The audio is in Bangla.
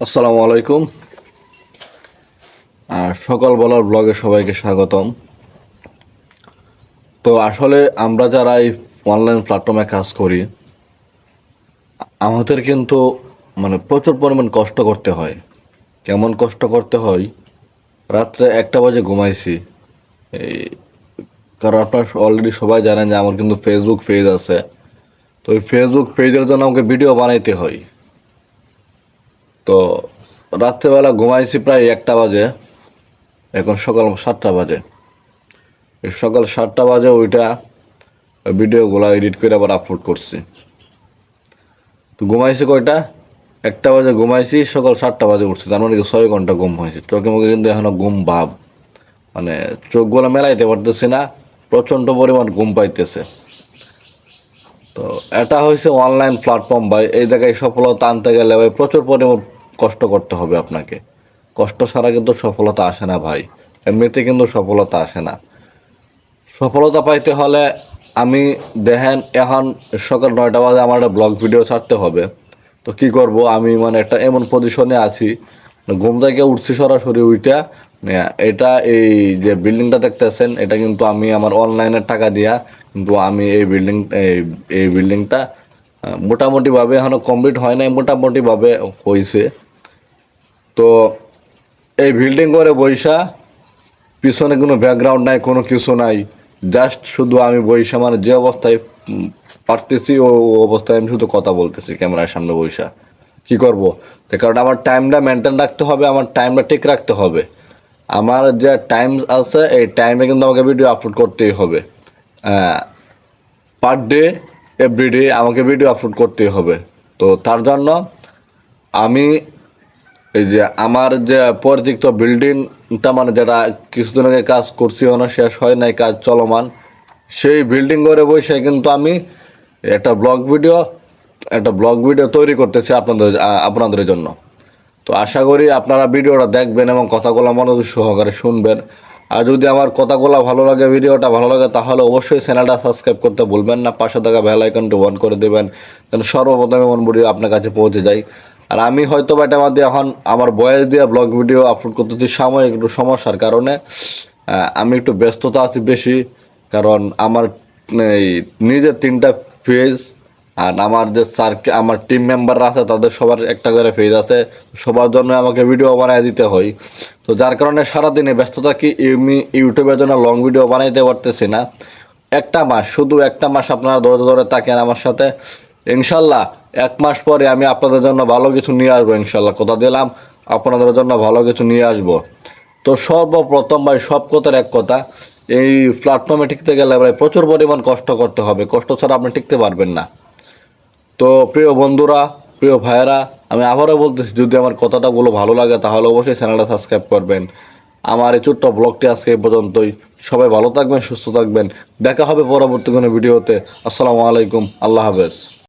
আসসালামু আলাইকুম। সকাল বলার ব্লগে সবাইকে স্বাগতম। তো আসলে আমরা যারা এই অনলাইন প্ল্যাটফর্মে কাজ করি, আমাদের কিন্তু মানে প্রচুর পরিমাণ কষ্ট করতে হয়। কেমন কষ্ট করতে হয়? রাত্রে একটা বাজে ঘুমাইছি। এই, কারণ আপনারা অলরেডি সবাই জানেন যে আমার কিন্তু ফেসবুক পেজ আছে। তো ওই ফেসবুক পেজের জন্য আমাকে ভিডিও বানাইতে হয়। তো রাত্রেবেলা ঘুমাইছি প্রায় একটা বাজে। এখন সকাল সাতটা বাজে। সকাল সাতটা বাজে ওইটা ভিডিওগুলো এডিট করে আবার আপলোড করছি। তো ঘুমাইছি কয়টা? একটা বাজে ঘুমাইছি, সকাল সাতটা বাজে উঠছি। তার মানে কি ছয় ঘণ্টা ঘুম হয়েছে। চোখে মুখে কিন্তু এখনও ঘুম ভাব। মানে চোখগুলো মেলাইতে পারতেছি না, প্রচণ্ড পরিমাণ ঘুম পাইতেছে। তো এটা হয়েছে অনলাইন প্ল্যাটফর্ম ভাই। এই জায়গায় সফলতা আনতে গেলে ভাই প্রচুর পরিমাণ কষ্ট করতে হবে আপনাকে। কষ্ট ছাড়া কিন্তু সফলতা আসে না ভাই। এমনিতে কিন্তু সফলতা আসে না। সফলতা পাইতে হলে আমি দেখেন, এখন সকাল নয়টা বাজে আমার একটা ব্লগ ভিডিও ছাড়তে হবে। তো কি করব? আমি মানে একটা এমন পজিশনে আছি, ঘুম থেকে উঠছি সরাসরি উইটা। এটা এই যে বিল্ডিংটা দেখতেছেন, এটা কিন্তু আমি আমার অনলাইনের টাকা দিয়া কিন্তু আমি এই বিল্ডিং এই বিল্ডিংটা মোটামুটিভাবে এখনও কমপ্লিট হয় নাই, মোটামুটিভাবে হয়েছে তো এই বিল্ডিং করে বৈশা, পিছনে কোনো ব্যাকগ্রাউন্ড নাই, কোনো কিছু নাই। জাস্ট শুধু আমি বৈশা মানে যে অবস্থায় পারতেছি, ও অবস্থায় আমি শুধু কথা বলতেছি ক্যামেরার সামনে বৈশা। কি করব? কারণ আমার টাইমটা মেনটেন রাখতে হবে, আমার টাইমটা ঠিক রাখতে হবে। আমার যে টাইম আছে, এই টাইমে কিন্তু আমাকে ভিডিও আপলোড করতেই হবে। পার ডে এভরিডে আমাকে ভিডিও আপলোড করতেই হবে। তো তার জন্য আমি এই যে আমার যে পরিচিত বিল্ডিংটা মানে যেটা কিছুদিন আগে কাজ করছি না, শেষ হয় নাই, কাজ চলমান, সেই বিল্ডিং করে বসে কিন্তু আমি একটা ব্লগ ভিডিও একটা ব্লগ ভিডিও তৈরি করতেছি আপনাদের আপনাদের জন্য। তো আশা করি আপনারা ভিডিওটা দেখবেন এবং কথাগুলো মনোযোগ সহকারে শুনবেন। আর যদি আমার কথাগুলো ভালো লাগে, ভিডিওটা ভালো লাগে, তাহলে অবশ্যই চ্যানেলটা সাবস্ক্রাইব করতে ভুলবেন না। পাশে থাকা বেল আইকনটি অন করে দেবেন, যেন সর্বপ্রথম এমন ভিডিও আপনার কাছে পৌঁছে যায়। আর আমি হয়তো বা এটা মধ্যে এখন আমার বয়স দিয়ে ব্লগ ভিডিও আপলোড করতেছি সাময়িক একটু সমস্যার কারণে। আমি একটু ব্যস্ততা আছি বেশি, কারণ আমার, এই, নিজের তিনটা পেজ আর আমার যে স্যার আমার টিম মেম্বাররা আছে, তাদের সবার একটা করে পেজ আছে। সবার জন্য আমাকে ভিডিও বানিয়ে দিতে হয়। তো যার কারণে সারাদিনে ব্যস্ততা কি, আমি ইউটিউবের জন্য লং ভিডিও বানাইতে পারতেছি না। একটা মাস, শুধু একটা মাস আপনারা ধরে ধরে থাকেন আমার সাথে। ইনশাল্লাহ এক মাস পরে আমি আপনাদের জন্য ভালো কিছু নিয়ে আসব ইনশাল্লাহ কথা দিলাম, আপনাদের জন্য ভালো কিছু নিয়ে আসব। তো সর্বপ্রথম ভাই, সব কথার এক কথা, এই প্ল্যাটফর্মে টিকতে গেলে ভাই প্রচুর পরিমাণ কষ্ট করতে হবে। কষ্ট ছাড়া আপনি টিকতে পারবেন না। তো প্রিয় বন্ধুরা, প্রিয় ভাইয়েরা, আমি আবারও বলতেছি, যদি আমার কথাটা বলো ভালো লাগে, তাহলে অবশ্যই চ্যানেলটা সাবস্ক্রাইব করবেন। আমার এই ছোট্ট ব্লগটি আজকে এই পর্যন্তই। সবাই ভালো থাকবেন, সুস্থ থাকবেন। দেখা হবে পরবর্তী কোনো ভিডিওতে। আসসালামু আলাইকুম, আল্লাহ হাফেজ।